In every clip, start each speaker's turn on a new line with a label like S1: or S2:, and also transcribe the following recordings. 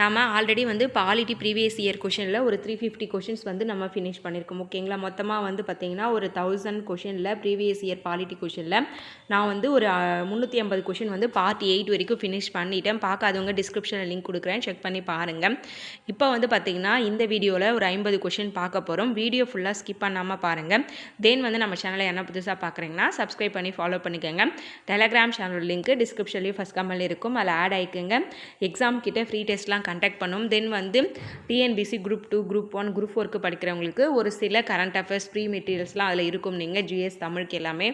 S1: நாம் ஆல்ரெடி வந்து polity previous year கொஷனில் ஒரு த்ரீ ஃபிஃப்டி கொஷின்ஸ் வந்து நம்ம ஃபினிஷ் பண்ணியிருக்கோம் ஓகேங்களா? மொத்தமாக வந்து பார்த்திங்கன்னா ஒரு தௌசண்ட் கொஷினில் ப்ரீவியஸ் இயர் பாலிட்டி கொஷனில் நான் வந்து ஒரு முந்நூற்றி ஐம்பது கொஷின் வந்து பார்ட் எயிட் வரைக்கும் ஃபினிஷ் பண்ணிட்டேன். பார்க்காதவங்க டிஸ்கிரிப்ஷனில் லிங்க் கொடுக்குறேன். செக் பண்ணி பாருங்கள் இப்போ வந்து பார்த்திங்கன்னா இந்த வீடியோவில் ஒரு ஐம்பது கொஷின் பார்க்க போகிறோம் வீடியோ ஃபுல்லாக ஸ்கிப் பண்ணாமல் பாருங்கள் தென் வந்து நம்ம சேனலை என்ன புதுசாக பார்க்குறீங்கன்னா சப்ஸ்கிரைப் பண்ணி ஃபாலோ பண்ணிக்கோங்க. டெலகிராம் சேனல் லிங்க் டிஸ்கிரிப்ஷன்லேயும் ஃபஸ்ட் கமெண்ட் இருக்கும். அதில் ஆட் ஆகிக்குங்க எக்ஸாம் கிட்ட ஃப்ரீ டெஸ்ட்லாம் கண்டக்ட் பண்ணும். தென் வந்து TNPSC group two group one group ஃபோருக்கு படிக்கிறவங்களுக்கு ஒரு சில கரண்ட் அஃபேர்ஸ் ஃப்ரீ மெட்டீரியல்ஸ்லாம் அதில் இருக்கும். நீங்கள் ஜிஎஸ் தமிழுக்கு எல்லாமே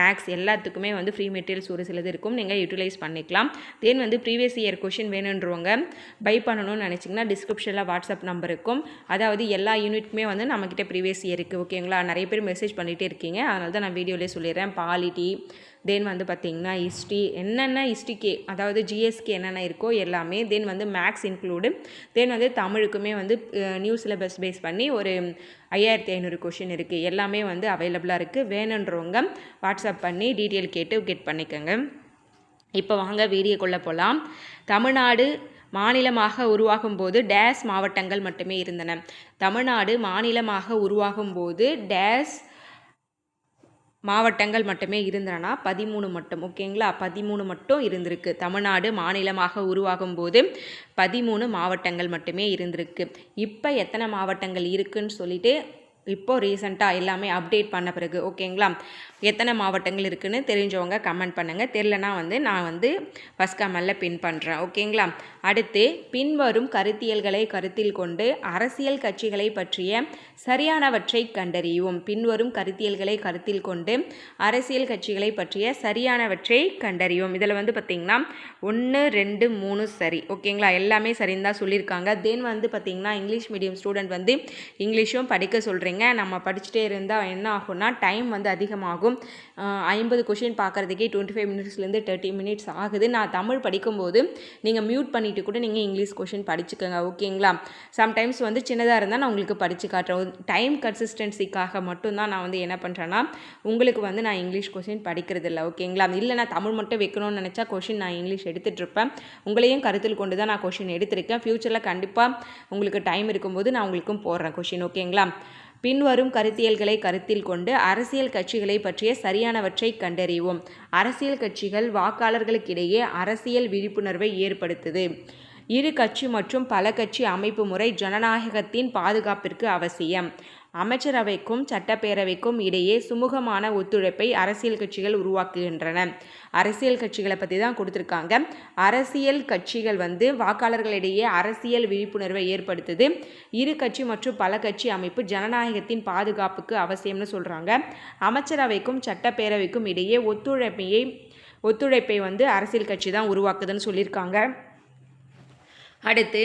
S1: மேக்ஸ் எல்லாத்துக்குமே வந்து ஃப்ரீ மெட்டீரியல்ஸ் ஒரு சிலது இருக்கும். நீங்கள் யூட்டிலைஸ் பண்ணிக்கலாம். தென் வந்து ப்ரீவியஸ் இயர் கொஷின் வேணுன்றவங்க பை பண்ணணும்னு நினச்சிங்கன்னா டிஸ்கிரிப்ஷனில் வாட்ஸ்அப் நம்பர் இருக்கும். அதாவது எல்லா யூனிட்டுமே வந்து நம்மக்கிட்ட ப்ரீவியஸ் இயருக்கு ஓகேங்களா நிறைய பேர் மெசேஜ் பண்ணிகிட்டே இருக்கீங்க. அதனால தான் நான் வீடியோலேயே சொல்லிடுறேன். பாலிட்டி தென் வந்து பார்த்திங்கன்னா ஹிஸ்ட்ரி என்னென்ன ஹிஸ்ட்ரிக்கு அதாவது ஜிஎஸ்கே என்னென்ன இருக்கோ எல்லாமே தென் வந்து மேக்ஸ் இன்க்ளூடு தென் வந்து தமிழுக்குமே வந்து நியூ சிலபஸ் பேஸ் பண்ணி ஒரு ஐயாயிரத்தி ஐநூறு கொஷின் இருக்குது எல்லாமே வந்து அவைலபிளாக இருக்குது வேணுன்றவங்க வாட்ஸ்அப் பண்ணி டீட்டெயில் கேட்டு கெட் பண்ணிக்கோங்க. இப்போ வாங்க வீடியோக்குள்ளே போகலாம் தமிழ்நாடு மாநிலமாக உருவாகும் போது டேஸ் மாவட்டங்கள் மட்டுமே இருந்தன. தமிழ்நாடு மாநிலமாக உருவாகும் போது டேஸ் மாவட்டங்கள் மட்டுமே இருந்தனா பதிமூணு மட்டும். ஓகேங்களா? பதிமூணு மட்டும் இருந்திருக்கு. தமிழ்நாடு மாநிலமாக உருவாகும் போது பதிமூணு மாவட்டங்கள் மட்டுமே இருந்திருக்கு. இப்போ எத்தனை மாவட்டங்கள் இருக்குன்னு சொல்லிட்டு இப்போது ரீசெண்டாக எல்லாமே அப்டேட் பண்ண பிறகு ஓகேங்களா? எத்தனை மாவட்டங்கள் இருக்குதுன்னு தெரிஞ்சவங்க கமெண்ட் பண்ணுங்கள் தெரிலனா வந்து நான் வந்து ஃபஸ்ட் கமெண்டில் பின் பண்ணுறேன் ஓகேங்களா அடுத்து பின்வரும் கருத்தியல்களை கருத்தில் கொண்டு அரசியல் கட்சிகளை பற்றிய சரியானவற்றை கண்டறியும் பின்வரும் கருத்தியல்களை கருத்தில் கொண்டு அரசியல் கட்சிகளை பற்றிய சரியானவற்றை கண்டறியும் இதில் வந்து பார்த்திங்கன்னா ஒன்று ரெண்டு மூணு சரி. ஓகேங்களா எல்லாமே சரின்னு தான் சொல்லியிருக்காங்க. தென் வந்து பார்த்திங்கன்னா இங்கிலீஷ் மீடியம் ஸ்டூடெண்ட் வந்து இங்கிலீஷும் படிக்க சொல்கிறீங்க நம்ம படிச்சுட்டே இருந்தால் என்ன ஆகும்னா டைம் வந்து அதிகமாகும். ஐம்பது கொஷின் பார்க்குறதுக்கே டுவெண்ட்டி ஃபைவ் மினிட்ஸ்லேருந்து தேர்ட்டி மினிட்ஸ் ஆகுது. நான் தமிழ் படிக்கும்போது நீங்கள் மியூட் பண்ணிவிட்டு கூட நீங்கள் இங்கிலீஷ் கொஷின் படிச்சுக்கோங்க ஓகேங்களா? சம்டைம்ஸ் வந்து சின்னதாக இருந்தால் நான் உங்களுக்கு படித்து காட்டுறேன். டைம் கன்சிஸ்டன்சிக்காக மட்டும்தான் நான் வந்து என்ன பண்ணுறேன்னா உங்களுக்கு வந்து நான் இங்கிலீஷ் கொஷின் படிக்கிறது இல்லை ஓகேங்களா? இல்லை நான் தமிழ் மட்டும் வைக்கணும்னு நினச்சா கொஷின் நான் இங்கிலீஷ் எடுத்துகிட்டு இருப்பேன் உங்களையும் கருத்தில் கொண்டு தான் நான் கொஷின் எடுத்திருக்கேன். ஃப்யூச்சரில் கண்டிப்பாக உங்களுக்கு டைம் இருக்கும்போது நான் உங்களுக்கும் போடுறேன் கொஷின் ஓகேங்களா? பின்வரும் கருத்தியல்களை கருத்தில் கொண்டு அரசியல் கட்சிகளை பற்றிய சரியானவற்றை கண்டறிவோம். அரசியல் கட்சிகள் வாக்காளர்களுக்கிடையே அரசியல் விழிப்புணர்வை ஏற்படுத்துது. இரு கட்சி மற்றும் பல கட்சி அமைப்பு முறை ஜனநாயகத்தின் பாதுகாப்பிற்கு அவசியம். அமைச்சரவைக்கும் சட்டப்பேரவைக்கும் இடையே சுமூகமான ஒத்துழைப்பை அரசியல் கட்சிகள் உருவாக்குகின்றன. அரசியல் கட்சிகளை பற்றி தான் கொடுத்துருக்காங்க. அரசியல் கட்சிகள் வந்து வாக்காளர்களிடையே அரசியல் விழிப்புணர்வை ஏற்படுத்துது. இரு கட்சி மற்றும் பல கட்சி அமைப்பு ஜனநாயகத்தின் பாதுகாப்புக்கு அவசியம்னு சொல்கிறாங்க அமைச்சரவைக்கும் சட்டப்பேரவைக்கும் இடையே ஒத்துழைப்பையை ஒத்துழைப்பை வந்து அரசியல் கட்சி தான் உருவாக்குதுன்னு சொல்லியிருக்காங்க. அடுத்து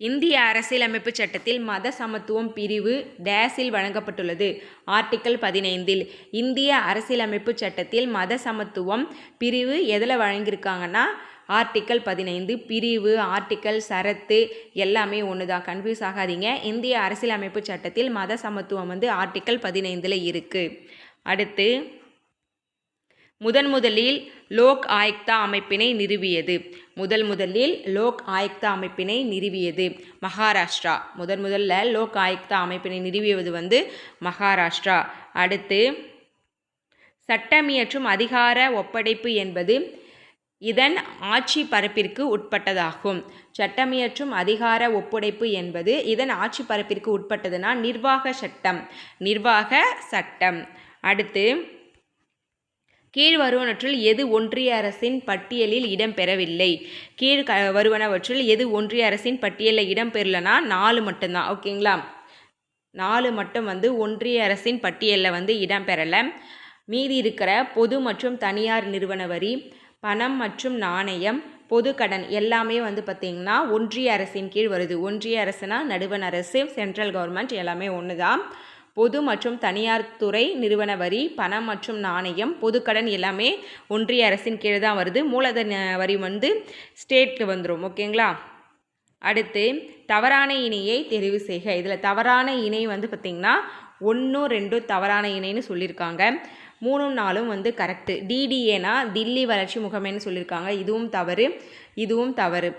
S1: இந்திய அரசியலமைப்பு சட்டத்தில் மத சமத்துவம் பிரிவு டேஸில் வழங்கப்பட்டுள்ளது. ஆர்டிக்கல் பதினைந்தில் இந்திய அரசியலமைப்பு சட்டத்தில் மத சமத்துவம் பிரிவு எதில் வழங்கியிருக்காங்கன்னா ஆர்டிக்கல் பதினைந்து பிரிவு ஆர்டிக்கல் சரத்து எல்லாமே ஒன்று தான் கன்ஃபியூஸ் ஆகாதீங்க. இந்திய அரசியலமைப்பு சட்டத்தில் மத சமத்துவம் வந்து ஆர்டிக்கல் பதினைந்தில் இருக்குது அடுத்து முதன் முதலில் லோக் ஆயுக்தா அமைப்பினை நிறுவியது. முதல் முதலில் லோக் ஆயுக்தா அமைப்பினை நிறுவியது. மகாராஷ்டிரா. முதன் முதல்ல லோக் ஆயுக்தா அமைப்பினை நிறுவியது வந்து மகாராஷ்டிரா. அடுத்து சட்டமியற்றும் அதிகார ஒப்படைப்பு என்பது இதன் ஆட்சி பரப்பிற்கு உட்பட்டதாகும். சட்டமியற்றும் அதிகார ஒப்படைப்பு என்பது இதன் ஆட்சி பரப்பிற்கு உட்பட்டதுனா நிர்வாக சட்டம். நிர்வாக சட்டம். அடுத்து கீழ் வருவனவற்றில் எது ஒன்றிய அரசின் பட்டியலில் இடம்பெறவில்லை. கீழ் க வருவனவற்றில் எது ஒன்றிய அரசின் பட்டியலில் இடம்பெறலனா நாலு மட்டும்தான். ஓகேங்களா? நாலு மட்டும் வந்து ஒன்றிய அரசின் பட்டியலில் வந்து இடம்பெறலை. மீதி இருக்கிற பொது மற்றும் தனியார் நிறுவன வரி பணம் மற்றும் நாணயம் பொது கடன் எல்லாமே வந்து பார்த்திங்கன்னா ஒன்றிய அரசின் கீழ் வருது. ஒன்றிய அரசுனா நடுவண் அரசு சென்ட்ரல் கவர்மெண்ட் எல்லாமே ஒன்று தான் பொது மற்றும் தனியார் துறை நிறுவன வரி பணம் மற்றும் நாணயம் பொதுக்கடன் எல்லாமே ஒன்றிய அரசின் கீழே தான் வருது. மூலதன வரி வந்து ஸ்டேட்டில் வந்துடும் ஓகேங்களா அடுத்து தவறான இணையை தெரிவு செய்க. இதில் தவறான இணை வந்து பார்த்திங்கன்னா ஒன்றும் ரெண்டும் தவறான இணைன்னு சொல்லியிருக்காங்க மூணும் நாளும் வந்து கரெக்டு டிடிஏனா தில்லி வளர்ச்சி முகமைன்னு சொல்லியிருக்காங்க இதுவும் தவறு. இதுவும் தவறு.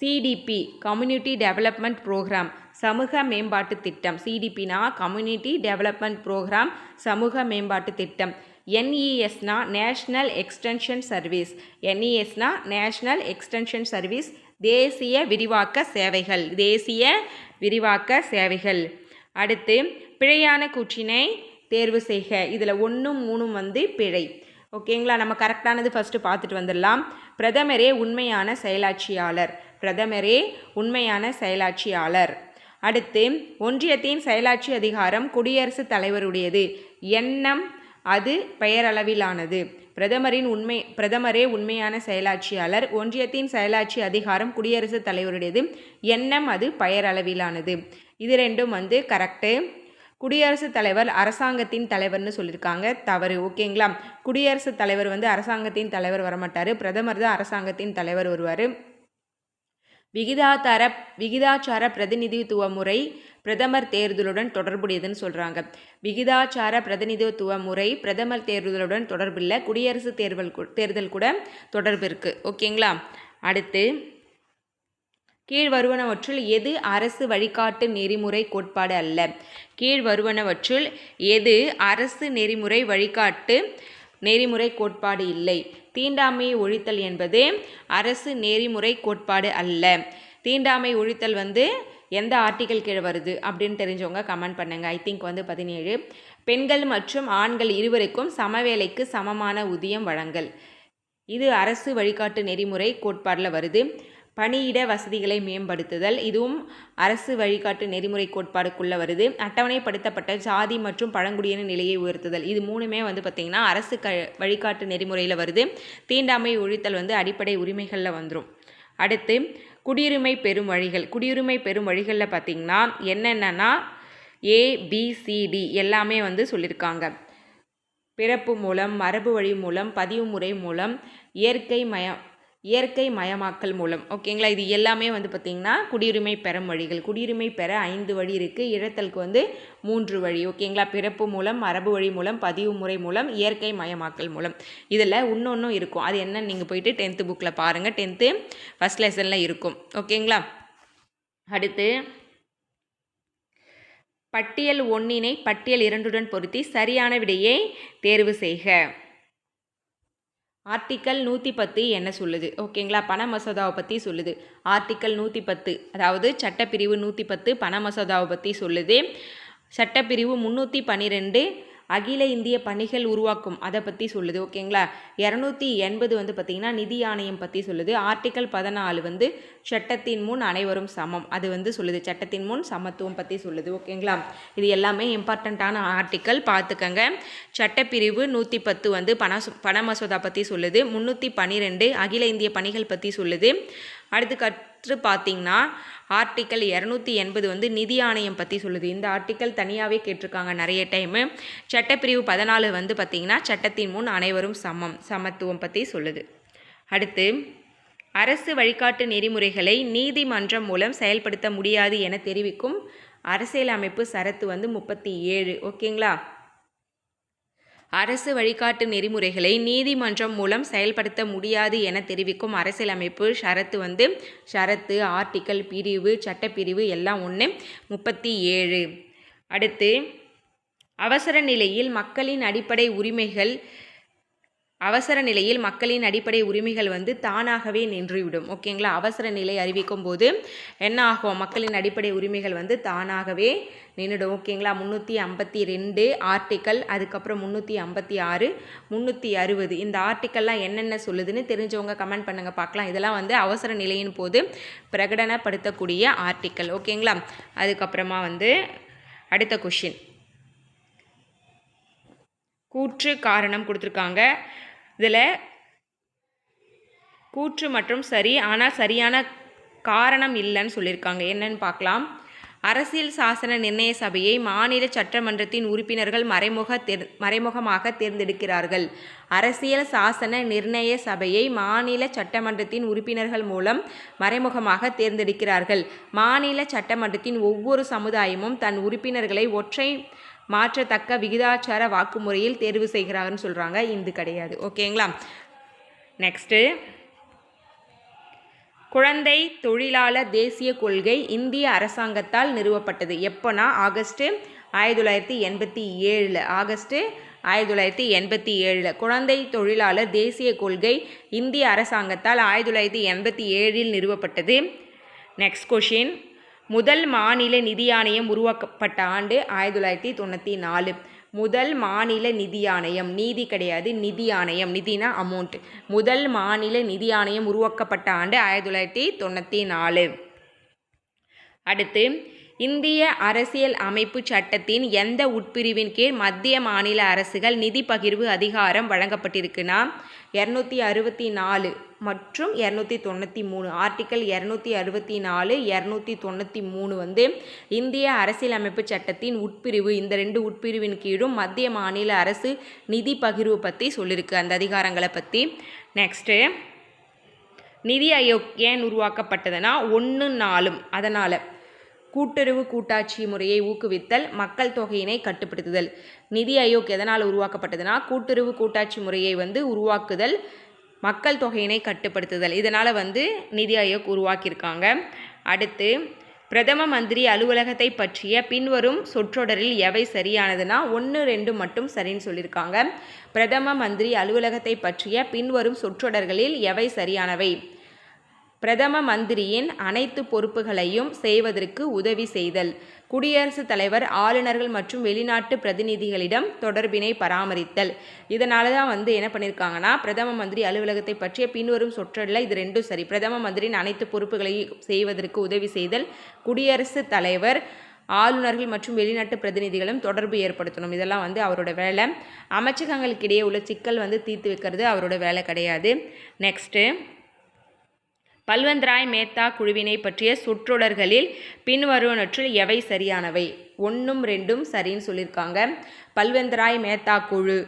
S1: சிடிபி கம்யூனிட்டி டெவலப்மெண்ட் ப்ரோக்ராம் சமூக மேம்பாட்டு திட்டம் சிடிபினா கம்யூனிட்டி டெவலப்மெண்ட் ப்ரோக்ராம் சமூக மேம்பாட்டு திட்டம். என்இஎஸ்னா நேஷ்னல் எக்ஸ்டென்ஷன் சர்வீஸ் என்இஎஸ்னா நேஷ்னல் எக்ஸ்டென்ஷன் சர்வீஸ் தேசிய விரிவாக்க சேவைகள் தேசிய விரிவாக்க சேவைகள். அடுத்து பிழையான கூற்றினை தேர்வு செய்க. இதில் ஒன்றும் மூணும் வந்து பிழை. ஓகேங்களா நம்ம கரெக்டானது ஃபஸ்ட்டு பார்த்துட்டு வந்துடலாம். பிரதமரே உண்மையான செயலாட்சியாளர். பிரதமரே உண்மையான செயலாட்சியாளர். அடுத்து ஒன்றியத்தின் செயலாட்சி அதிகாரம் குடியரசுத் தலைவருடையது. எண்ணம் அது பெயரளவிலானது. பிரதமரின் உண்மை பிரதமரே உண்மையான செயலாட்சியாளர். ஒன்றியத்தின் செயலாட்சி அதிகாரம் குடியரசுத் தலைவருடையது. எண்ணம் அது பெயரளவிலானது. இது ரெண்டும் வந்து கரெக்டு குடியரசுத் தலைவர் அரசாங்கத்தின் தலைவர்னு சொல்லியிருக்காங்க. தவறு ஓகேங்களா? குடியரசுத் தலைவர் வந்து அரசாங்கத்தின் தலைவர் வரமாட்டார். பிரதமர் தான் அரசாங்கத்தின் தலைவர் வருவார். விகிதாதார விகிதாச்சார பிரதிநிதித்துவ முறை பிரதமர் தேர்தலுடன் தொடர்புடையதுன்னு சொல்கிறாங்க விகிதாச்சார பிரதிநிதித்துவ முறை பிரதமர் தேர்தலுடன் தொடர்பில்லை குடியரசுத் தேர்தல் தேர்தல் கூட தொடர்பு இருக்குது ஓகேங்களா? அடுத்து கீழ்வருவனவற்றில் எது அரசு வழிகாட்டு நெறிமுறை கோட்பாடு அல்ல? கீழ்வருவனவற்றில் எது அரசு நெறிமுறை வழிகாட்டு நெறிமுறை கோட்பாடு இல்லை. தீண்டாமையை ஒழித்தல் என்பது அரசு நெறிமுறை கோட்பாடு அல்ல. தீண்டாமை ஒழித்தல் வந்து எந்த ஆர்டிக்கல் கீழே வருது அப்படின்னு தெரிஞ்சவங்க கமெண்ட் பண்ணுங்கள் ஐ திங்க் வந்து பதினேழு. பெண்கள் மற்றும் ஆண்கள் இருவருக்கும் சமவேளைக்கு சமமான ஊதியம் வழங்கல். இது அரசு வழிகாட்டு நெறிமுறை கோட்பாடில் வருது. பணியிட வசதிகளை மேம்படுத்துதல். இதுவும் அரசு வழிகாட்டு நெறிமுறை கோட்பாடுக்குள்ளே வருது. அட்டவணைப்படுத்தப்பட்ட ஜாதி மற்றும் பழங்குடியின நிலையை உயர்த்துதல். இது மூணுமே வந்து பார்த்திங்கன்னா அரசு க வழிகாட்டு நெறிமுறையில் வருது. தீண்டாமை ஒழித்தல் வந்து அடிப்படை உரிமைகளில் வந்துடும் அடுத்து குடியுரிமை பெறும் வழிகள். குடியுரிமை பெறும் வழிகளில் பார்த்திங்கன்னா என்னென்னா ஏபிசிடி எல்லாமே வந்து சொல்லியிருக்காங்க பிறப்பு மூலம் மரபு வழி மூலம் பதிவு முறை மூலம் இயற்கை மயம் இயற்கை மயமாக்கல் மூலம். ஓகேங்களா இது எல்லாமே வந்து பார்த்திங்கன்னா குடியுரிமை பெறும் வழிகள் குடியுரிமை பெற ஐந்து வழி இருக்குது இழத்தலுக்கு வந்து மூன்று வழி. ஓகேங்களா பிறப்பு மூலம் மரபு வழி மூலம் பதிவு முறை மூலம் இயற்கை மயமாக்கல் மூலம். இதில் இன்னொன்றும் இருக்கும். அது என்னன்னு நீங்கள் போயிட்டு டென்த்து புக்கில் பாருங்கள் டென்த்து ஃபஸ்ட் லெசனில் இருக்கும். ஓகேங்களா அடுத்து பட்டியல் ஒன்றினை பட்டியல் இரண்டுடன் பொருத்தி சரியான விடையை தேர்வு செய்க. ஆர்டிக்கல் நூற்றி பத்து என்ன சொல்லுது? ஓகேங்களா? பண மசோதாவை பற்றி சொல்லுது. ஆர்டிக்கல் நூற்றி பத்து அதாவது சட்டப்பிரிவு நூற்றி பத்து பண மசோதாவை பற்றி சொல்லுது. சட்டப்பிரிவு முந்நூற்றி பன்னிரெண்டு அகில இந்திய பணிகள் உருவாக்கும். அதை பற்றி சொல்லுது ஓகேங்களா? இரநூத்தி எண்பது வந்து பார்த்திங்கன்னா நிதி ஆணையம் பற்றி சொல்லுது. ஆர்டிக்கல் பதினாலு வந்து சட்டத்தின் முன் அனைவரும் சமம். அது வந்து சொல்லுது சட்டத்தின் முன் சமத்துவம் பற்றி சொல்லுது ஓகேங்களா? இது எல்லாமே இம்பார்ட்டண்ட்டான ஆர்டிக்கல் பார்த்துக்கங்க சட்டப்பிரிவு நூற்றி பத்து வந்து பண பண மசோதா பற்றி சொல்லுது. முந்நூற்றி பன்னிரெண்டு அகில இந்திய பணிகள் பற்றி சொல்லுது. அடுத்து கட் ஃபஸ்ட்டு பார்த்தீங்கன்னா ஆர்டிக்கல் இரநூத்தி எண்பது வந்து நிதி ஆணையம் பற்றி சொல்லுது. இந்த ஆர்டிக்கல் தனியாகவே கேட்டிருக்காங்க நிறைய டைமு சட்டப்பிரிவு பதினாலு வந்து பார்த்திங்கன்னா சட்டத்தின் முன் அனைவரும் சமம் சமத்துவம் பற்றி சொல்லுது. அடுத்து அரசு வழிகாட்டு நெறிமுறைகளை நீதிமன்றம் மூலம் செயல்படுத்த முடியாது என தெரிவிக்கும் அரசியலமைப்பு சரத்து வந்து முப்பத்தி ஏழு ஓகேங்களா அரசு வழிகாட்டு நெறிமுறைகளை நீதிமன்றம் மூலம் செயல்படுத்த முடியாது என தெரிவிக்கும் அரசியலமைப்பு ஷரத்து வந்து ஷரத்து ஆர்டிக்கல் பிரிவு சட்டப்பிரிவு எல்லாம் ஒன்று முப்பத்தி ஏழு. அடுத்து அவசர நிலையில் மக்களின் அடிப்படை உரிமைகள் அவசர நிலையில் மக்களின் அடிப்படை உரிமைகள் வந்து தானாகவே நின்றுவிடும். ஓகேங்களா? அவசர நிலை அறிவிக்கும் போது என்ன ஆகும்? மக்களின் அடிப்படை உரிமைகள் வந்து தானாகவே நின்றுடும். ஓகேங்களா? முந்நூற்றி ஐம்பத்தி ரெண்டு ஆர்டிக்கல் அதுக்கப்புறம் முந்நூற்றி ஐம்பத்தி ஆறு முந்நூற்றி அறுபது. இந்த ஆர்டிக்கல்லாம் என்னென்ன சொல்லுதுன்னு தெரிஞ்சவங்க கமெண்ட் பண்ணுங்கள் பார்க்கலாம். இதெல்லாம் வந்து அவசர நிலையின் போது பிரகடனப்படுத்தக்கூடிய ஆர்டிக்கல் ஓகேங்களா? அதுக்கப்புறமா வந்து அடுத்த கொஷின் கூற்று காரணம் கொடுத்துருக்காங்க. இதில் கூற்று மற்றும் சரி ஆனால் சரியான காரணம் இல்லைன்னு சொல்லியிருக்காங்க. என்னன்னு பார்க்கலாம். அரசியல் சாசன நிர்ணய சபையை மாநில சட்டமன்றத்தின் உறுப்பினர்கள் மறைமுக தேர் மறைமுகமாக தேர்ந்தெடுக்கிறார்கள். அரசியல் சாசன நிர்ணய சபையை மாநில சட்டமன்றத்தின் உறுப்பினர்கள் மூலம் மறைமுகமாக தேர்ந்தெடுக்கிறார்கள். மாநில சட்டமன்றத்தின் ஒவ்வொரு சமுதாயமும் தன் உறுப்பினர்களை ஒற்றை மாற்றத்தக்க விகிதாச்சார வாக்குமுறையில் தேர்வு செய்கிறாங்கன்னு சொல்கிறாங்க இது கிடையாது. ஓகேங்களா? நெக்ஸ்ட்டு குழந்தை தொழிலாளர் தேசிய கொள்கை இந்திய அரசாங்கத்தால் நிறுவப்பட்டது. எப்போனா? ஆகஸ்ட்டு ஆயிரத்தி தொள்ளாயிரத்தி எண்பத்தி ஏழில் ஆகஸ்ட்டு ஆயிரத்தி தொள்ளாயிரத்தி எண்பத்தி ஏழில் குழந்தை தொழிலாளர் தேசிய கொள்கை இந்திய அரசாங்கத்தால் ஆயிரத்தி தொள்ளாயிரத்தி எண்பத்தி ஏழில் நிறுவப்பட்டது. நெக்ஸ்ட் கொஷின் முதல் மாநில நிதி ஆணையம் உருவாக்கப்பட்ட ஆண்டு ஆயிரத்தி தொள்ளாயிரத்தி தொண்ணூற்றி நாலு. முதல் மாநில நிதி ஆணையம் நீதி கிடையாது நிதி ஆணையம் நிதினா அமௌண்ட் முதல் மாநில நிதி ஆணையம் உருவாக்கப்பட்ட ஆண்டு ஆயிரத்தி தொள்ளாயிரத்தி தொண்ணூற்றி நாலு. அடுத்து இந்திய அரசியல் அமைப்பு சட்டத்தின் எந்த உட்பிரிவின் கீழ் மத்திய மாநில அரசுகள் நிதி பகிர்வு அதிகாரம் வழங்கப்பட்டிருக்குன்னா இரநூத்தி அறுபத்தி நாலு மற்றும் இரநூத்தி தொண்ணூற்றி மூணு. ஆர்டிக்கல் இரநூத்தி அறுபத்தி நாலு இரநூத்தி தொண்ணூற்றி மூணு வந்து இந்திய அரசியலமைப்பு சட்டத்தின் உட்பிரிவு இந்த ரெண்டு உட்பிரிவின் கீழும் மத்திய மாநில அரசு நிதி பகிர்வு பற்றி சொல்லியிருக்கு அந்த அதிகாரங்களை பற்றி நெக்ஸ்ட்டு. நிதி ஆயோக் ஏன் உருவாக்கப்பட்டதுன்னா ஒன்று நாலும். அதனால் கூட்டுறவு கூட்டாட்சி முறையை ஊக்குவித்தல் மக்கள் தொகையினை கட்டுப்படுத்துதல். நிதி ஆயோக் எதனால் உருவாக்கப்பட்டதுன்னா கூட்டுறவு கூட்டாட்சி முறையை வந்து உருவாக்குதல் மக்கள் தொகையினை கட்டுப்படுத்துதல். இதனால் வந்து நிதி ஆயோக் உருவாக்கியிருக்காங்க. அடுத்து பிரதம மந்திரி அலுவலகத்தை பற்றிய பின்வரும் சொற்றொடரில் எவை சரியானதுன்னா ஒன்று ரெண்டு மட்டும் சரின்னு சொல்லியிருக்காங்க. பிரதம மந்திரி அலுவலகத்தை பற்றிய பின்வரும் சொற்றொடர்களில் எவை சரியானவை? பிரதம மந்திரியின் அனைத்து பொறுப்புகளையும் செய்வதற்கு உதவி செய்தல். குடியரசுத் தலைவர் ஆளுநர்கள் மற்றும் வெளிநாட்டு பிரதிநிதிகளிடம் தொடர்பினை பராமரித்தல். இதனால தான் வந்து என்ன பண்ணியிருக்காங்கன்னா பிரதம மந்திரி அலுவலகத்தை பற்றிய பின்வரும் சொற்றொடரில் இது ரெண்டும் சரி. பிரதம மந்திரியின் அனைத்து பொறுப்புகளையும் செய்வதற்கு உதவி செய்தல் குடியரசுத் தலைவர் ஆளுநர்கள் மற்றும் வெளிநாட்டு பிரதிநிதிகளும் தொடர்பு ஏற்படுத்தணும். இதெல்லாம் வந்து அவரோட வேலை. அமைச்சகங்களுக்கிடையே உள்ள சிக்கல் வந்து தீர்த்து வைக்கிறது அவரோட வேலை கிடையாது. நெக்ஸ்ட்டு பல்வந்த்ராய் மேத்தா குழுவினை பற்றிய சொற்றொடர்களில் பின்வருவனற்றில் எவை சரியானவை? ஒன்றும் ரெண்டும் சரின்னு சொல்லியிருக்காங்க. பல்வந்த்ராய் மேத்தா குழு.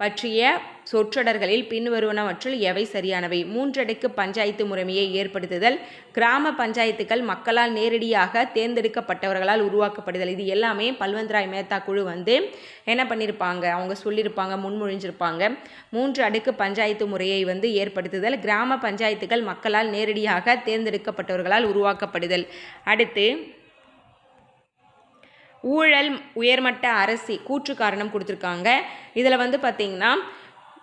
S1: பற்றிய சொற்றொடர்களில் பின்வருவனவற்றில் எவை சரியானவை? மூன்றடுக்கு பஞ்சாயத்து முறைமையை ஏற்படுத்துதல் கிராம பஞ்சாயத்துக்கள் மக்களால் நேரடியாக தேர்ந்தெடுக்கப்பட்டவர்களால் உருவாக்கப்படுதல் இது எல்லாமே பல்வந்த்ராய் மேத்தா குழு வந்து என்ன பண்ணியிருப்பாங்க அவங்க சொல்லியிருப்பாங்க முன்மொழிஞ்சிருப்பாங்க. மூன்று அடுக்கு பஞ்சாயத்து முறையை வந்து ஏற்படுத்துதல் கிராம பஞ்சாயத்துக்கள் மக்களால் நேரடியாக தேர்ந்தெடுக்கப்பட்டவர்களால் உருவாக்கப்படுதல். அடுத்து ஊழல் உயர்மட்ட அரசி கூற்று காரணம் கொடுத்துருக்காங்க. இதில் வந்து பார்த்திங்கன்னா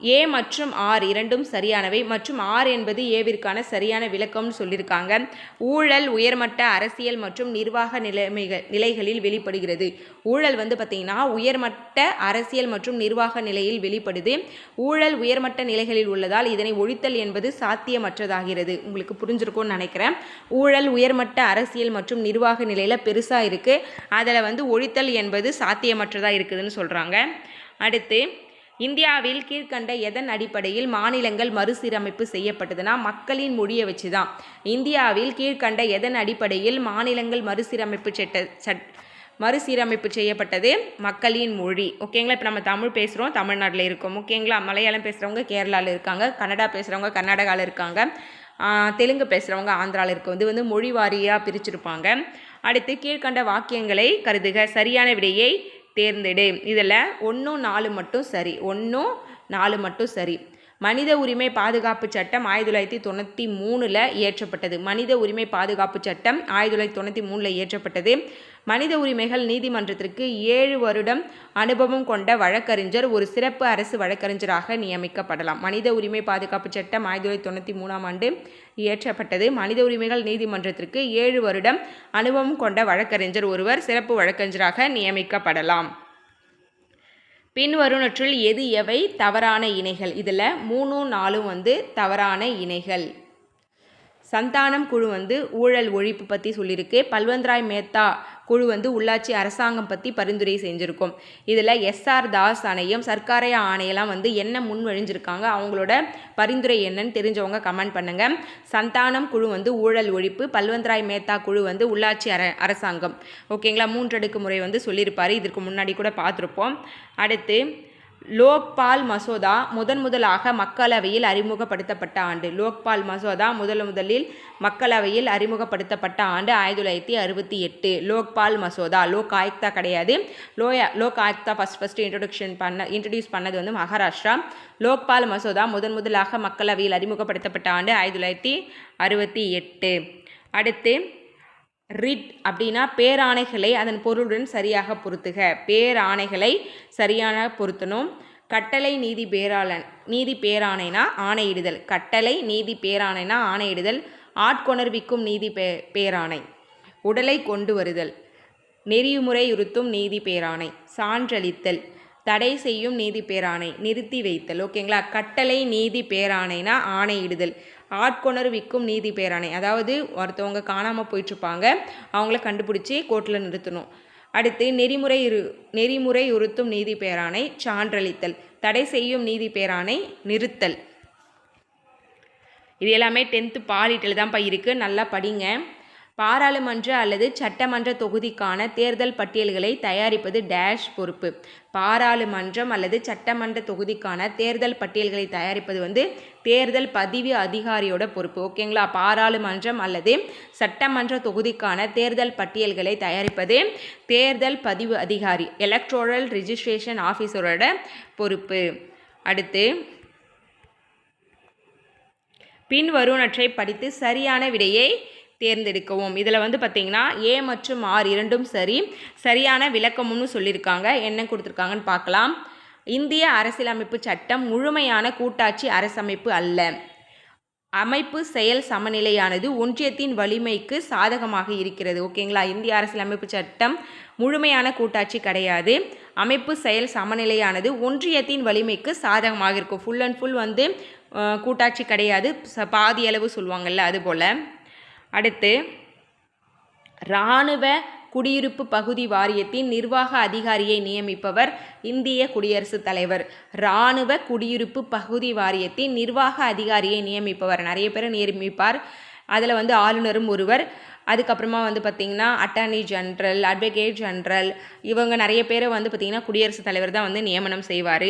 S1: ஏ மற்றும் ஆர் இரண்டும் சரியானவை மற்றும் ஆர் என்பது ஏவிற்கான சரியான விளக்கம்னு சொல்லியிருக்காங்க. ஊழல் உயர்மட்ட அரசியல் மற்றும் நிர்வாக நிலைமைகள் நிலைகளில் வெளிப்படுகிறது. ஊழல் வந்து பார்த்திங்கன்னா உயர்மட்ட அரசியல் மற்றும் நிர்வாக நிலையில் வெளிப்படுது. ஊழல் உயர்மட்ட நிலைகளில் உள்ளதால் இதனை ஒழித்தல் என்பது சாத்தியமற்றதாகிறது. உங்களுக்கு புரிஞ்சிருக்கும்னு நினைக்கிறேன். ஊழல் உயர்மட்ட அரசியல் மற்றும் நிர்வாக நிலையில் பெருசாக இருக்குது அதில் வந்து ஒழித்தல் என்பது சாத்தியமற்றதாக இருக்குதுன்னு சொல்கிறாங்க அடுத்து இந்தியாவில் கீழ்கண்ட எதன் அடிப்படையில் மாநிலங்கள் மறுசீரமைப்பு செய்யப்பட்டதுன்னா மக்களின் மொழியை வச்சு தான் இந்தியாவில் கீழ்கண்ட எதன் அடிப்படையில் மாநிலங்கள் மறுசீரமைப்பு சட்ட சட் மறுசீரமைப்பு செய்யப்பட்டது மக்களின் மொழி. ஓகேங்களா? இப்போ நம்ம தமிழ் பேசுகிறோம் தமிழ்நாட்டில் இருக்கோம். ஓகேங்களா? மலையாளம் பேசுகிறவங்க கேரளாவில் இருக்காங்க கன்னடா பேசுகிறவங்க கர்நாடகாவில் இருக்காங்க தெலுங்கு பேசுகிறவங்க ஆந்திராவில் இருக்கும் வந்து வந்து மொழி வாரியாக பிரிச்சிருப்பாங்க. அடுத்து கீழ்கண்ட வாக்கியங்களை கருதுக. சரியான விடையை தேர்ந்தெடு. இதில் ஒன்றும் நாலு மட்டும் சரி. ஒன்றும் நாலு மட்டும் சரி. மனித உரிமை பாதுகாப்பு சட்டம் ஆயிரத்தி தொள்ளாயிரத்தி தொண்ணூற்றி மூணில் இயற்றப்பட்டது. மனித உரிமை பாதுகாப்பு சட்டம் ஆயிரத்தி தொள்ளாயிரத்தி தொண்ணூற்றி மூணில் இயற்றப்பட்டது. மனித உரிமைகள் நீதிமன்றத்திற்கு ஏழு வருடம் அனுபவம் கொண்ட வழக்கறிஞர் ஒரு சிறப்பு அரசு வழக்கறிஞராக நியமிக்கப்படலாம். மனித உரிமை பாதுகாப்பு சட்டம் ஆயிரத்தி தொள்ளாயிரத்தி தொண்ணூற்றி மூணாம் ஆண்டு இயற்றப்பட்டது. மனித உரிமைகள் நீதிமன்றத்திற்கு ஏழு வருடம் அனுபவம் கொண்ட வழக்கறிஞர் ஒருவர் சிறப்பு வழக்கறிஞராக நியமிக்கப்படலாம். பின்வருவனற்றுள் எது எவை? தவறான இணைகள். இதில் மூணும் நாலும் வந்து தவறான இணைகள். சந்தானம் குழு வந்து ஊழல் ஒழிப்பு பற்றி சொல்லியிருக்கு. பல்வந்த்ராய் மேத்தா குழு வந்து உள்ளாட்சி அரசாங்கம் பற்றி பரிந்துரை செஞ்சுருக்கோம். இதில் எஸ்ஆர் தாஸ் ஆணையம் சர்க்காரிய ஆணையெல்லாம் வந்து என்ன முன்வழிஞ்சிருக்காங்க அவங்களோட பரிந்துரை என்னன்னு தெரிஞ்சவங்க கமெண்ட் பண்ணுங்கள் சந்தானம் குழு வந்து ஊழல் ஒழிப்பு பல்வந்த்ராய் மேத்தா குழு வந்து உள்ளாட்சி அர அரசாங்கம். ஓகேங்களா? மூன்றடுக்கு முறை வந்து சொல்லியிருப்பார். இதற்கு முன்னாடி கூட பார்த்துருப்போம். அடுத்து லோக்பால் மசோதா முதன் முதலாக மக்களவையில் அறிமுகப்படுத்தப்பட்ட ஆண்டு. லோக்பால் மசோதா முதல் முதலில் மக்களவையில் அறிமுகப்படுத்தப்பட்ட ஆண்டு ஆயிரத்தி தொள்ளாயிரத்தி அறுபத்தி எட்டு. லோக்பால் மசோதா லோக் ஆயுக்தா கிடையாது. Loya Lok Ayukta first first introduction பண்ண இன்ட்ரடியூஸ் பண்ணது வந்து மகாராஷ்டிரா. லோக்பால் மசோதா முதன் முதலாக மக்களவையில் அறிமுகப்படுத்தப்பட்ட ஆண்டு ஆயிரத்தி தொள்ளாயிரத்தி அறுபத்தி எட்டு. அடுத்து ரிட் அப்படின்னா பேராணைகளை அதன் பொருளுடன் சரியாக பொருத்துக. பேராணைகளை சரியான பொருத்தணும். கட்டளை நீதி பேராளன் நீதி பேராணைனா ஆணையிடுதல். கட்டளை நீதி பேராணைனா ஆணையிடுதல். ஆட்கொணர்விக்கும் நீதி பே பேராணை. உடலை கொண்டு வருதல். நெறிமுறையுறுத்தும் நீதி பேராணை. சான்றளித்தல். தடை செய்யும் நீதி பேராணை. நிறுத்தி வைத்தல். ஓகேங்களா? கட்டளை நீதி பேராணைனா ஆணையிடுதல். ஆட்கொணர்விக்கும் நீதி பேராணை. அதாவது ஒருத்தவங்க காணாமல் போயிட்டுருப்பாங்க. அவங்கள கண்டுபிடிச்சி கோர்ட்டில் நிறுத்தணும். அடுத்து நெறிமுறை இரு நெறிமுறை உறுத்தும் நீதி பேராணை சான்றளித்தல். தடை செய்யும் நீதி பேராணை நிறுத்தல். இது எல்லாமே டென்த்து பாலிட்டில் தான்ப்பா இருக்குது நல்லா படிங்க. பாராளுமன்ற அல்லது சட்டமன்ற தொகுதிக்கான தேர்தல் பட்டியல்களை தயாரிப்பது டேஷ் பொறுப்பு. பாராளுமன்றம் அல்லது சட்டமன்ற தொகுதிக்கான தேர்தல் பட்டியல்களை தயாரிப்பது வந்து தேர்தல் பதிவு அதிகாரியோட பொறுப்பு. ஓகேங்களா? பாராளுமன்றம் அல்லது சட்டமன்ற தொகுதிக்கான தேர்தல் பட்டியல்களை தயாரிப்பது தேர்தல் பதிவு அதிகாரி எலக்ட்ரோரல் ரிஜிஸ்ட்ரேஷன் ஆஃபீஸரோட பொறுப்பு. அடுத்து பின்வருவனற்றை படித்து சரியான விடையை தேர்ந்தெடுக்கவும். இதில் வந்து பார்த்திங்கன்னா ஏ மற்றும் ஆர் இரண்டும் சரி சரியான விளக்கமும்னு சொல்லியிருக்காங்க. என்ன கொடுத்துருக்காங்கன்னு பார்க்கலாம். இந்திய அரசியலமைப்பு சட்டம் முழுமையான கூட்டாட்சி அரசமைப்பு அல்ல. அமைப்பு செயல் சமநிலையானது ஒன்றியத்தின் வலிமைக்கு சாதகமாக இருக்கிறது. ஓகேங்களா? இந்திய அரசியலமைப்பு சட்டம் முழுமையான கூட்டாட்சி கிடையாது. அமைப்பு செயல் சமநிலையானது ஒன்றியத்தின் வலிமைக்கு சாதகமாக இருக்கும். ஃபுல் அண்ட் ஃபுல் வந்து கூட்டாட்சி கிடையாது. பாதி அளவு சொல்லுவாங்கள்ல அதுபோல். அடுத்து இராணுவ குடியிருப்பு பகுதி வாரியத்தின் நிர்வாக அதிகாரியை நியமிப்பவர் இந்திய குடியரசுத் தலைவர். இராணுவ குடியிருப்பு பகுதி வாரியத்தின் நிர்வாக அதிகாரியை நியமிப்பவர். நிறைய பேர் நியமிப்பார். அதில் வந்து ஆளுநரும் ஒருவர். அதுக்கப்புறமா வந்து பார்த்திங்கன்னா அட்டார்னி ஜென்ரல் அட்வொகேட் ஜென்ரல் இவங்க நிறைய பேரை வந்து பார்த்திங்கன்னா குடியரசுத் தலைவர் தான் வந்து நியமனம் செய்வார்.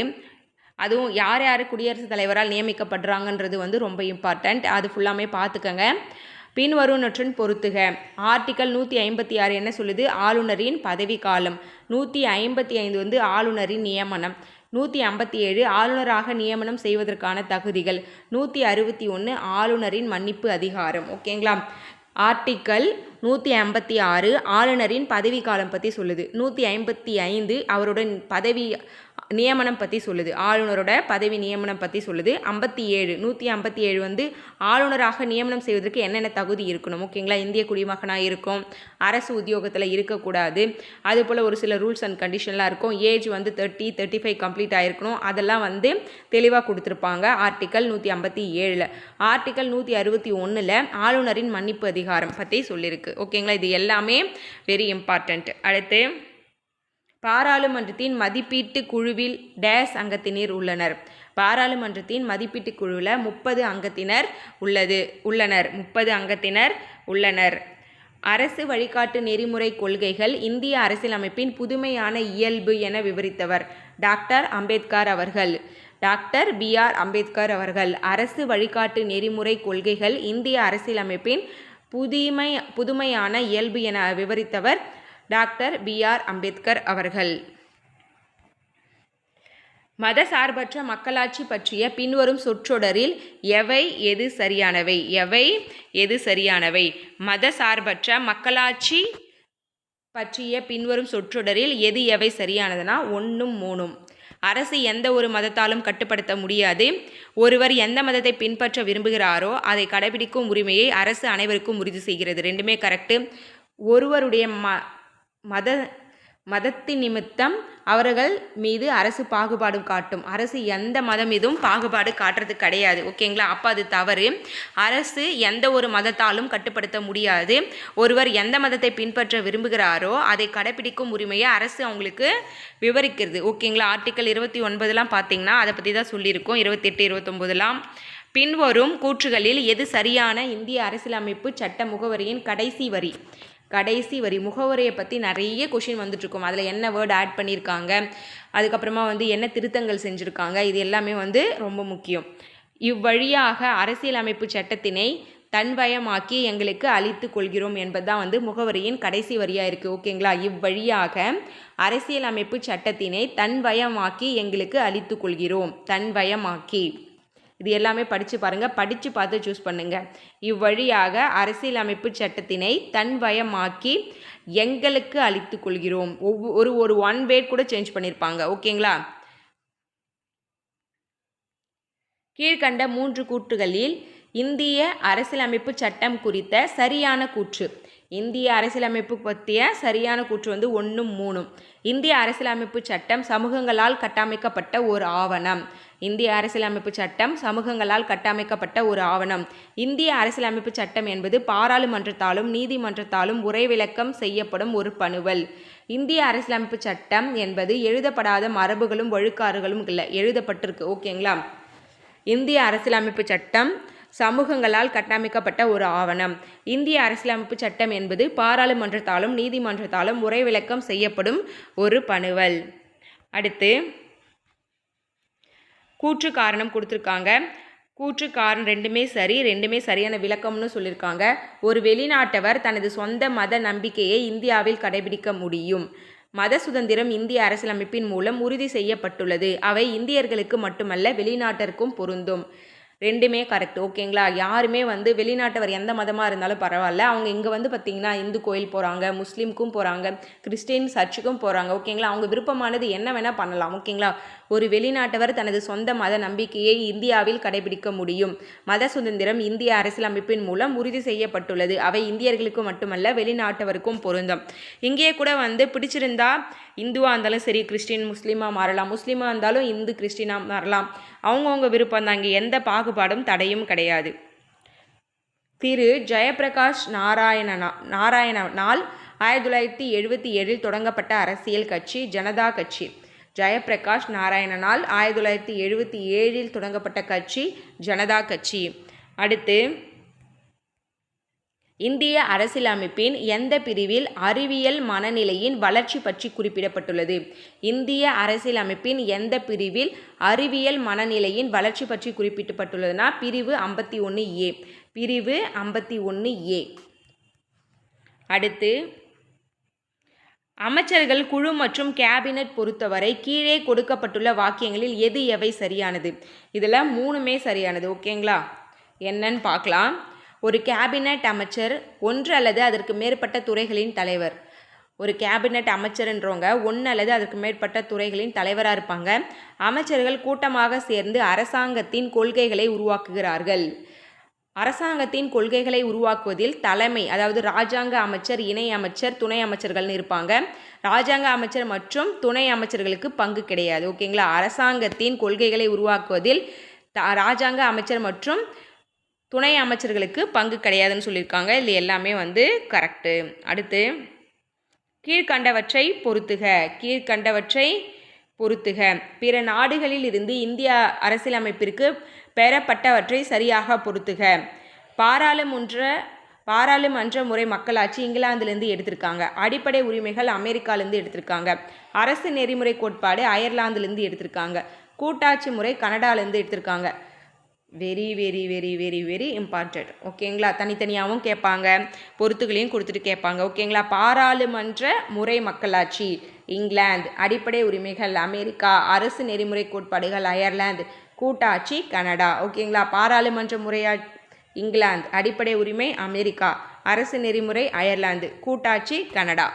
S1: அதுவும் யார் யார் குடியரசுத் தலைவரால் நியமிக்கப்படுறாங்கன்றது வந்து ரொம்ப இம்பார்ட்டண்ட் அது ஃபுல்லாமே பார்த்துக்கங்க. பின்வருவனற்றுடன் பொருத்துக. ஆர்டிக்கல் நூற்றி ஐம்பத்தி ஆறு என்ன சொல்லுது? ஆளுநரின் பதவி காலம் நூற்றி ஐம்பத்தி ஐந்து வந்து ஆளுநரின் நியமனம். நூற்றி ஐம்பத்தி ஏழு ஆளுநராக நியமனம் செய்வதற்கான தகுதிகள். நூற்றி அறுபத்தி ஒன்று ஆளுநரின் மன்னிப்பு அதிகாரம். ஓகேங்களா? ஆர்டிக்கல் நூற்றி ஐம்பத்தி ஆறு ஆளுநரின் பதவி காலம் பற்றி சொல்லுது. நூற்றி ஐம்பத்தி ஐந்து அவருடன் பதவி நியமனம் பற்றி சொல்லுது. ஆளுநரோட பதவி நியமனம் பற்றி சொல்லுது. ஐம்பத்தி ஏழு நூற்றி ஐம்பத்தி ஏழு வந்து ஆளுநராக நியமனம் செய்வதற்கு என்னென்ன தகுதி இருக்கணும்? ஓகேங்களா? இந்திய குடிமகனாக இருக்கும் அரசு உத்தியோகத்தில் இருக்கக்கூடாது. அதுபோல் ஒரு சில ரூல்ஸ் அண்ட் கண்டிஷன்லாம் இருக்கும். ஏஜ் வந்து தேர்ட்டி தேர்ட்டி ஃபைவ் கம்ப்ளீட் ஆகிருக்கணும் அதெல்லாம் வந்து தெளிவாக கொடுத்துருப்பாங்க. ஆர்டிக்கல் நூற்றி ஐம்பத்தி ஏழில் ஆர்டிக்கல் நூற்றி அறுபத்தி ஒன்றில் ஆளுநரின் மன்னிப்பு அதிகாரம் பற்றி சொல்லியிருக்கு ஓகேங்களா? இது எல்லாமே வெரி இம்பார்ட்டண்ட் அடுத்து பாராளுமன்றத்தின் மதிப்பீட்டு குழுவில் டேஸ் அங்கத்தினர் உள்ளனர். பாராளுமன்றத்தின் மதிப்பீட்டு குழுவில் முப்பது அங்கத்தினர் உள்ளது உள்ளனர். முப்பது அங்கத்தினர் உள்ளனர். அரசு வழிகாட்டு நெறிமுறை கொள்கைகள் இந்திய அரசியலமைப்பின் புதுமையான இயல்பு என விவரித்தவர் டாக்டர் அம்பேத்கர் அவர்கள். Doctor B. ஆர். அம்பேத்கர் அவர்கள் அரசு வழிகாட்டு நெறிமுறை கொள்கைகள் இந்திய அரசியலமைப்பின் புதுமை புதுமையான இயல்பு என விவரித்தவர் டாக்டர் பி ஆர் அம்பேத்கர் அவர்கள். மதசார்பற்ற மக்களாட்சி பற்றிய பின்வரும் சொற்றொடரில் எவை எது சரியானவை? எவை எது சரியானவை? மதசார்பற்ற மக்களாட்சி பற்றிய பின்வரும் சொற்றொடரில் எது எவை சரியானதுனா ஒன்றும் மூணும். அரசு எந்த ஒரு மதத்தாலும் கட்டுப்படுத்த முடியாது. ஒருவர் எந்த மதத்தை பின்பற்ற விரும்புகிறாரோ அதை கடைபிடிக்கும் உரிமையை அரசு அனைவருக்கும் உறுதி செய்கிறது. ரெண்டுமே கரெக்டு ஒருவருடைய ம மத மதத்தின் நிமித்தம் அவர்கள் மீது அரசு பாகுபாடு காட்டும். அரசு எந்த மதம் மீதும் பாகுபாடு காட்டுறது கிடையாது. ஓகேங்களா? அப்போ அது தவறு. அரசு எந்த ஒரு மதத்தாலும் கட்டுப்படுத்த முடியாது. ஒருவர் எந்த மதத்தை பின்பற்ற விரும்புகிறாரோ அதை கடைபிடிக்கும் உரிமையை அரசு அவங்களுக்கு விவரிக்கிறது. ஓகேங்களா? ஆர்டிக்கல் இருபத்தி ஒன்பதுலாம் பார்த்தீங்கன்னா அதை பற்றி தான் சொல்லியிருக்கோம். இருபத்தெட்டு இருபத்தொம்போதுலாம். பின்வரும் கூற்றுகளில் எது சரியான இந்திய அரசியலமைப்பு சட்ட முகவரியின் கடைசி வரி? கடைசி வரி முகவரியை பற்றி நிறைய கொஷின் வந்துட்டுருக்கும். அதில் என்ன வேர்டு ஆட் பண்ணியிருக்காங்க அதுக்கப்புறமா வந்து என்ன திருத்தங்கள் செஞ்சுருக்காங்க? இது எல்லாமே வந்து ரொம்ப முக்கியம். இவ்வழியாக அரசியலமைப்பு சட்டத்தினை தன்வயமாக்கி எங்களுக்கு அளித்து கொள்கிறோம் என்பதுதான் வந்து முகவரியின் கடைசி வரியாக இருக்குது ஓகேங்களா இவ்வழியாக அரசியலமைப்பு சட்டத்தினை தன்வயமாக்கி எங்களுக்கு அளித்து கொள்கிறோம். தன்வயமாக்கி இது எல்லாமே படித்து பாருங்கள் படித்து பார்த்து சூஸ் பண்ணுங்கள் இவ்வழியாக அரசியலமைப்பு சட்டத்தினை தன்வயமாக்கி எங்களுக்கு அளித்து கொள்கிறோம். ஒவ்வொரு ஒரு ஒரு ஒன் வேர்ட் கூட சேஞ்ச் பண்ணியிருப்பாங்க ஓகேங்களா? கீழ்கண்ட மூன்று கூற்றுகளில் இந்திய அரசியலமைப்பு சட்டம் குறித்த சரியான கூற்று. இந்திய அரசியலமைப்பு பற்றிய சரியான கூற்று வந்து ஒன்றும் மூணும். இந்திய அரசியலமைப்பு சட்டம் சமூகங்களால் கட்டமைக்கப்பட்ட ஒரு ஆவணம். இந்திய அரசியலமைப்பு சட்டம் சமூகங்களால் கட்டமைக்கப்பட்ட ஒரு ஆவணம். இந்திய அரசியலமைப்பு சட்டம் என்பது பாராளுமன்றத்தாலும் நீதிமன்றத்தாலும் உரைவிளக்கம் செய்யப்படும் ஒரு பணுவல். இந்திய அரசியலமைப்பு சட்டம் என்பது எழுதப்படாத மரபுகளும் வழுக்காறுகளும் இல்லை. எழுதப்பட்டிருக்கு. ஓகேங்களா? இந்திய அரசியலமைப்பு சட்டம் சமூகங்களால் கட்டமைக்கப்பட்ட ஒரு ஆவணம். இந்திய அரசியலமைப்பு சட்டம் என்பது பாராளுமன்றத்தாலும் நீதிமன்றத்தாலும் உரை விளக்கம் செய்யப்படும் ஒரு பணுவல். அடுத்து கூற்று காரணம் கொடுத்துருக்காங்க. கூற்று காரணம் ரெண்டுமே சரி ரெண்டுமே சரியான விளக்கம்னு சொல்லியிருக்காங்க. ஒரு வெளிநாட்டவர் தனது சொந்த மத நம்பிக்கையை இந்தியாவில் கடைபிடிக்க முடியும். மத சுதந்திரம் இந்திய அரசியலமைப்பின் மூலம் உறுதி செய்யப்பட்டுள்ளது. அவை இந்தியர்களுக்கு மட்டுமல்ல வெளிநாட்டிற்கும் பொருந்தும். ரெண்டுமே கரெக்ட் ஓகேங்களா யாருமே வந்து வெளிநாட்டவர் எந்த மதமாக இருந்தாலும் பரவாயில்ல. அவங்க இங்கே வந்து பார்த்திங்கன்னா இந்து கோயில் போகிறாங்க முஸ்லீமுக்கும் போகிறாங்க கிறிஸ்டின் சர்ச்சுக்கும் போகிறாங்க ஓகேங்களா அவங்க விருப்பமானது என்ன வேணால் பண்ணலாம். ஓகேங்களா ஒரு வெளிநாட்டவர் தனது சொந்த மத நம்பிக்கையை இந்தியாவில் கடைபிடிக்க முடியும். மத சுதந்திரம் இந்திய அரசியலமைப்பின் மூலம் உறுதி செய்யப்பட்டுள்ளது. அவை இந்தியர்களுக்கு மட்டுமல்ல வெளிநாட்டவருக்கும் பொருந்தும். இங்கேயே கூட வந்து பிடிச்சிருந்தா இந்துவாக இருந்தாலும் சரி கிறிஸ்டின் முஸ்லீமாக மாறலாம். முஸ்லீமாக இருந்தாலும் இந்து கிறிஸ்டினாக மாறலாம். அவங்கவுங்க விருப்பம் தான். எந்த பாகுபாடும் தடையும் கிடையாது. திரு. ஜெயபிரகாஷ் நாராயணனா நாராயணனால் ஆயிரத்தி தொள்ளாயிரத்தி எழுபத்தி ஏழில் தொடங்கப்பட்ட அரசியல் கட்சி ஜனதா கட்சி. ஜெயபிரகாஷ் நாராயணனால் ஆயிரத்தி தொள்ளாயிரத்தி எழுபத்தி ஏழில் தொடங்கப்பட்ட கட்சி ஜனதா கட்சி. அடுத்து இந்திய அரசியலமைப்பின் எந்த பிரிவில் அறிவியல் மனநிலையின் வளர்ச்சி பற்றி குறிப்பிடப்பட்டுள்ளது? இந்திய அரசியலமைப்பின் எந்த பிரிவில் அறிவியல் மனநிலையின் வளர்ச்சி பற்றி குறிப்பிடப்பட்டுள்ளதுனா பிரிவு ஐம்பத்தி ஒன்று ஏ. பிரிவு ஐம்பத்தி ஒன்று ஏ. அடுத்து அமைச்சர்கள் குழு மற்றும் கேபினட் பொறுத்தவரை கீழே கொடுக்கப்பட்டுள்ள வாக்கியங்களில் எது எவை சரியானது? இதில் மூணுமே சரியானது. ஓகேங்களா? என்னன்னு பார்க்கலாம். ஒரு கேபினட் அமைச்சர் ஒன்று அல்லது அதற்கு மேற்பட்ட துறைகளின் தலைவர். ஒரு கேபினட் அமைச்சர்ன்றவங்க ஒன்று அல்லது அதற்கு மேற்பட்ட துறைகளின் தலைவராக இருப்பாங்க. அமைச்சர்கள் கூட்டமாக சேர்ந்து அரசாங்கத்தின் கொள்கைகளை உருவாக்குகிறார்கள். அரசாங்கத்தின் கொள்கைகளை உருவாக்குவதில் தலைமை அதாவது ராஜாங்க அமைச்சர் இணை அமைச்சர் துணை அமைச்சர்கள்னு இருப்பாங்க. ராஜாங்க அமைச்சர் மற்றும் துணை அமைச்சர்களுக்கு பங்கு கிடையாது. ஓகேங்களா? அரசாங்கத்தின் கொள்கைகளை உருவாக்குவதில் ராஜாங்க அமைச்சர் மற்றும் துணை அமைச்சர்களுக்கு பங்கு கிடையாதுன்னு சொல்லியிருக்காங்க. இது எல்லாமே வந்து கரெக்டு அடுத்து கீழ்கண்டவற்றை பொருத்துக கீழ்கண்டவற்றை பொருத்துக பிற நாடுகளில் இருந்து இந்திய அரசியலமைப்பிற்கு பெறப்பட்டவற்றை சரியாக பொருத்துக பாராளுமன்ற பாராளுமன்ற முறை மக்களாட்சி இங்கிலாந்துலேருந்து எடுத்திருக்காங்க. அடிப்படை உரிமைகள் அமெரிக்காலேருந்து எடுத்திருக்காங்க. அரசு நெறிமுறை கோட்பாடு அயர்லாந்துலேருந்து எடுத்திருக்காங்க. கூட்டாட்சி முறை கனடாலேருந்து எடுத்திருக்காங்க. Very very very very very important ஓகேங்களா தனித்தனியாகவும் கேட்பாங்க. பொறுத்துகளையும் கொடுத்துட்டு கேட்பாங்க. ஓகேங்களா பாராளுமன்ற முறை மக்களாட்சி இங்கிலாந்து. அடிப்படை உரிமைகள் அமெரிக்கா. அரசு நெறிமுறை கோட்பாடுகள் அயர்லாந்து. கூட்டாட்சி கனடா. ஓகேங்களா பாராளுமன்ற முறையா இங்கிலாந்து. அடிப்படை உரிமை அமெரிக்கா. அரசு நெறிமுறை அயர்லாந்து. கூட்டாட்சி கனடா.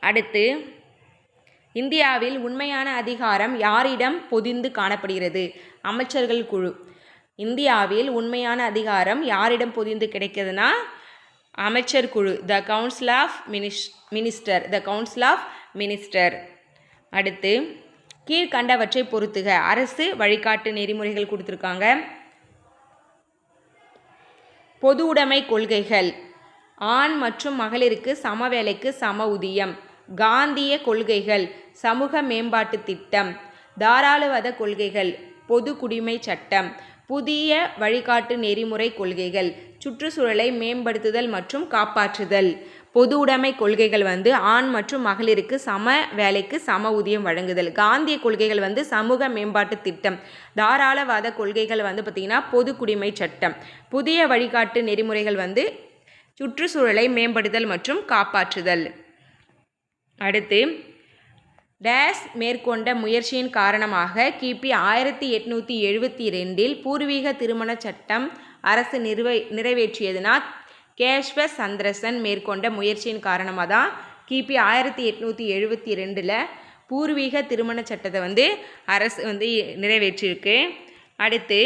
S1: அடுத்து இந்தியாவில் உண்மையான அதிகாரம் யாரிடம் பொதிந்து காணப்படுகிறது? அமைச்சர்கள் குழு. இந்தியாவில் உண்மையான அதிகாரம் யாரிடம் பொதிந்து கிடைக்கிறதுனா அமைச்சர் குழு the council of minis minister the council of minister அடுத்து கீழ்கண்டவற்றை பொறுத்துக. அரசு வழிகாட்டு நெறிமுறைகள் கொடுத்துருக்காங்க. பொது உடைமை கொள்கைகள். ஆண் மற்றும் மகளிருக்கு சம வேலைக்கு சம ஊதியம். காந்திய கொள்கைகள். சமூக மேம்பாட்டு திட்டம். தாராளவாத கொள்கைகள். பொது குடிமை சட்டம் புதிய வழிகாட்டு நெறிமுறை கொள்கைகள் சுற்றுச்சூழலை மேம்படுத்துதல் மற்றும் காப்பாற்றுதல். பொது உடைமை கொள்கைகள் வந்து ஆண் மற்றும் மகளிருக்கு சம வேலைக்கு சம ஊதியம் வழங்குதல். காந்திய கொள்கைகள் வந்து சமூக மேம்பாட்டு திட்டம். தாராளவாத கொள்கைகள் வந்து பார்த்திங்கன்னா பொது குடிமை சட்டம். புதிய வழிகாட்டு நெறிமுறைகள் வந்து சுற்றுச்சூழலை மேம்படுத்தல் மற்றும் காப்பாற்றுதல். அடுத்து டேஸ் மேற்கொண்ட முயற்சியின் காரணமாக கிபி ஆயிரத்தி எட்நூற்றி எழுபத்தி ரெண்டில் பூர்வீக திருமண சட்டம் அரசு நிறுவை நிறைவேற்றியதுனா கேஷ்வ சந்திரசன் மேற்கொண்ட முயற்சியின் காரணமாக தான் கிபி ஆயிரத்தி எட்நூற்றி எழுபத்தி ரெண்டில் பூர்வீக திருமண சட்டத்தை வந்து அரசு வந்து நிறைவேற்றியிருக்கு. அடுத்து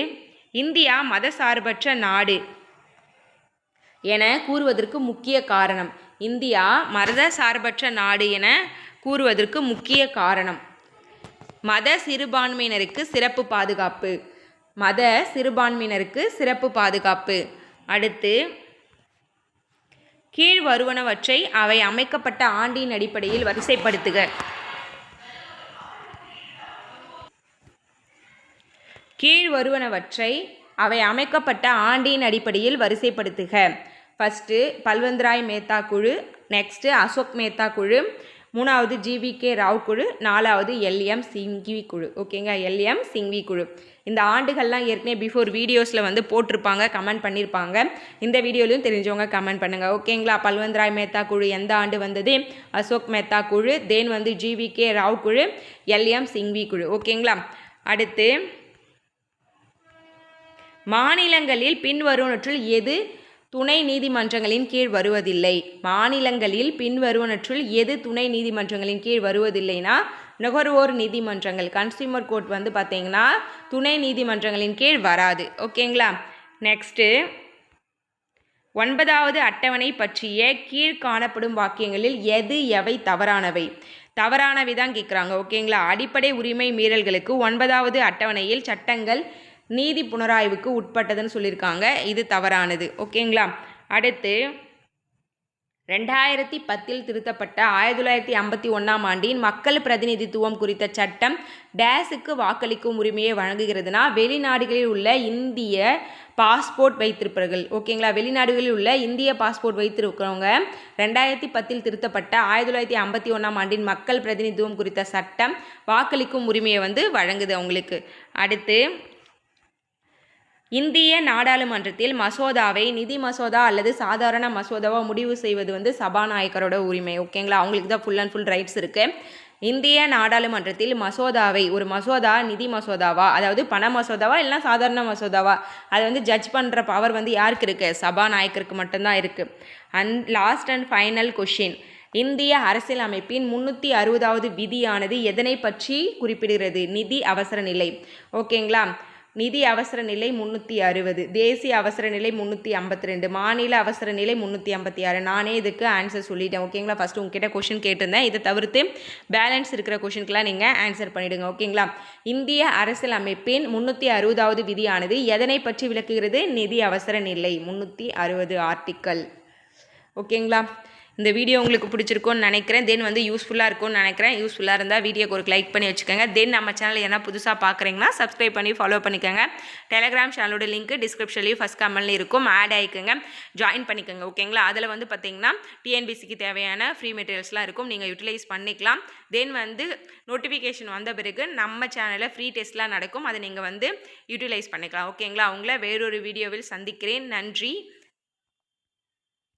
S1: இந்தியா மதசார்பற்ற நாடு என கூறுவதற்கு முக்கிய காரணம் இந்தியா மத சார்பற்ற நாடு என கூறுவதற்கு முக்கிய காரணம். மத சிறுபான்மையினருக்கு சிறப்பு பாதுகாப்பு. மத சிறுபான்மையினருக்கு சிறப்பு பாதுகாப்பு. அடுத்து கீழ் வருவனவற்றை அவை அமைக்கப்பட்ட ஆண்டின் அடிப்படையில் வரிசைப்படுத்துக. கீழ் வருவனவற்றை அவை அமைக்கப்பட்ட ஆண்டின் அடிப்படையில் வரிசைப்படுத்துக. ஃபஸ்ட்டு பல்வந்த்ராய் மேத்தா குழு. நெக்ஸ்ட்டு அசோக் மேத்தா குழு. மூணாவது ஜிவிகே ராவ் குழு நாலாவது எல்எம் சிங்வி குழு. ஓகேங்க எல்எம் சிங்வி குழு. இந்த ஆண்டுகள்லாம் ஏற்கனவே பிஃபோர் வீடியோஸில் வந்து போட்டிருப்பாங்க கமெண்ட் பண்ணியிருப்பாங்க இந்த வீடியோலையும் தெரிஞ்சவங்க கமெண்ட் பண்ணுங்கள் ஓகேங்களா பல்வந்த்ராய் மேத்தா குழு எந்த ஆண்டு வந்தது? அசோக் மேத்தா குழு தென் வந்து ஜிவிகே ராவ் குழு எல்எம் சிங்வி குழு. ஓகேங்களா அடுத்து மாநிலங்களில் பின்வருவனற்றுள் எது துணை நீதிமன்றங்களின் கீழ் வருவதில்லை. மாநிலங்களில் பின்வருவனற்றுள் எது துணை நீதிமன்றங்களின் கீழ் வருவதில்லைனா நுகர்வோர் நீதிமன்றங்கள் கன்சியூமர் கோர்ட் வந்து பார்த்திங்கன்னா துணை நீதிமன்றங்களின் கீழ் வராது. ஓகேங்களா நெக்ஸ்ட்டு ஒன்பதாவது அட்டவணை பற்றிய கீழ் காணப்படும் வாக்கியங்களில் எது எவை தவறானவை? தவறானவை தான் கேட்குறாங்க ஓகேங்களா அடிப்படை உரிமை மீறல்களுக்கு ஒன்பதாவது அட்டவணையில் சட்டங்கள் நீதி புனராய்வுக்கு உட்பட்டதுன்னு சொல்லியிருக்காங்க. இது தவறானது. ஓகேங்களா? அடுத்து ரெண்டாயிரத்தி பத்தில் திருத்தப்பட்ட ஆயிரத்தி தொள்ளாயிரத்தி ஐம்பத்தி ஒன்றாம் ஆண்டின் மக்கள் பிரதிநிதித்துவம் குறித்த சட்டம் டேஸுக்கு வாக்களிக்கும் உரிமையை வழங்குகிறதுனா வெளிநாடுகளில் உள்ள இந்திய பாஸ்போர்ட் வைத்திருப்பவர்கள் ஓகேங்களா? வெளிநாடுகளில் உள்ள இந்திய பாஸ்போர்ட் வைத்திருக்கிறவங்க ரெண்டாயிரத்தி பத்தில் திருத்தப்பட்ட ஆயிரத்தி தொள்ளாயிரத்தி ஐம்பத்தி ஒன்றாம் ஆண்டின் மக்கள் பிரதிநிதித்துவம் குறித்த சட்டம் வாக்களிக்கும் உரிமையை வந்து வழங்குது அவங்களுக்கு. அடுத்து இந்திய நாடாளுமன்றத்தில் மசோதாவை நிதி மசோதா அல்லது சாதாரண மசோதாவா முடிவு செய்வது வந்து சபாநாயகரோட உரிமை ஓகேங்களா? அவங்களுக்கு தான் ஃபுல் அண்ட் ஃபுல் ரைட்ஸ் இருக்குது இந்திய நாடாளுமன்றத்தில் மசோதாவை ஒரு மசோதா நிதி மசோதாவா? அதாவது பண மசோதாவா இல்லைனா சாதாரண மசோதாவா? அதை வந்து ஜட்ஜ் பண்ணுற பவர் வந்து யாருக்கு இருக்குது சபாநாயகருக்கு மட்டும்தான் இருக்குது and last and final question இந்திய அரசியல் அமைப்பின் முன்னூற்றி அறுபதாவது விதியானது எதனை பற்றி குறிப்பிடுகிறது? நிதி அவசர நிலை. ஓகேங்களா? நிதி அவசர நிலை முந்நூற்றி அறுபது தேசிய அவசர நிலை முந்நூற்றி ஐம்பத்தி ரெண்டு மாநில அவசர நிலை முந்நூற்றி ஐம்பத்தி ஆறு நானே இதுக்கு ஆன்சர் சொல்லிட்டேன் ஓகேங்களா ஃபஸ்ட்டு உங்ககிட்ட கொஷின் கேட்டிருந்தேன். இதை தவிர்த்து பேலன்ஸ் இருக்கிற கொஷினுக்கெலாம் நீங்கள் ஆன்சர் பண்ணிவிடுங்க ஓகேங்களா இந்திய அரசியல் அமைப்பின் முந்நூற்றி அறுபதாவது விதியானது எதனை பற்றி விளக்குகிறது? நிதி அவசர நிலை முந்நூற்றி அறுபது ஆர்டிக்கல் ஓகேங்களா இந்த வீடியோ உங்களுக்கு பிடிச்சிருக்கும்னு நினைக்கிறேன். தென் வந்து யூஸ்ஃபுல்லாக இருக்கும்னு நினைக்கிறேன். யூஸ்ஃபுல்லாக இருந்தால் வீடியோக்கு ஒரு லைக் பண்ணி வச்சுக்கோங்க. தென் நம்ம சேனல் என்ன புதுசாக பார்க்குறீங்கன்னா சப்ஸ்கிரைப் பண்ணி ஃபாலோ பண்ணிக்கோங்க. டெலிகிராம் சேனலோட லிங்க் டிஸ்கிரிப்ஷன்லேயும் ஃபஸ்ட் கமெண்ட்லேயும் இருக்கும். ஆட் ஆகிக்கோங்க ஜாயின் பண்ணிக்கோங்க ஓகேங்களா அதில் வந்து பார்த்தீங்கன்னா டிஎன்பிசிக்கு தேவையான ஃப்ரீ மெட்டீரியல்ஸ்லாம் இருக்கும். நீங்கள் யூட்டிலைஸ் பண்ணிக்கலாம். தென் வந்து நோட்டிஃபிகேஷன் வந்த பிறகு நம்ம சேனலில் ஃப்ரீ டெஸ்ட்லாம் நடக்கும். அதை நீங்கள் வந்து யூட்டிலைஸ் பண்ணிக்கலாம் ஓகேங்களா அவங்கள வேறொரு வீடியோவில் சந்திக்கிறேன். நன்றி.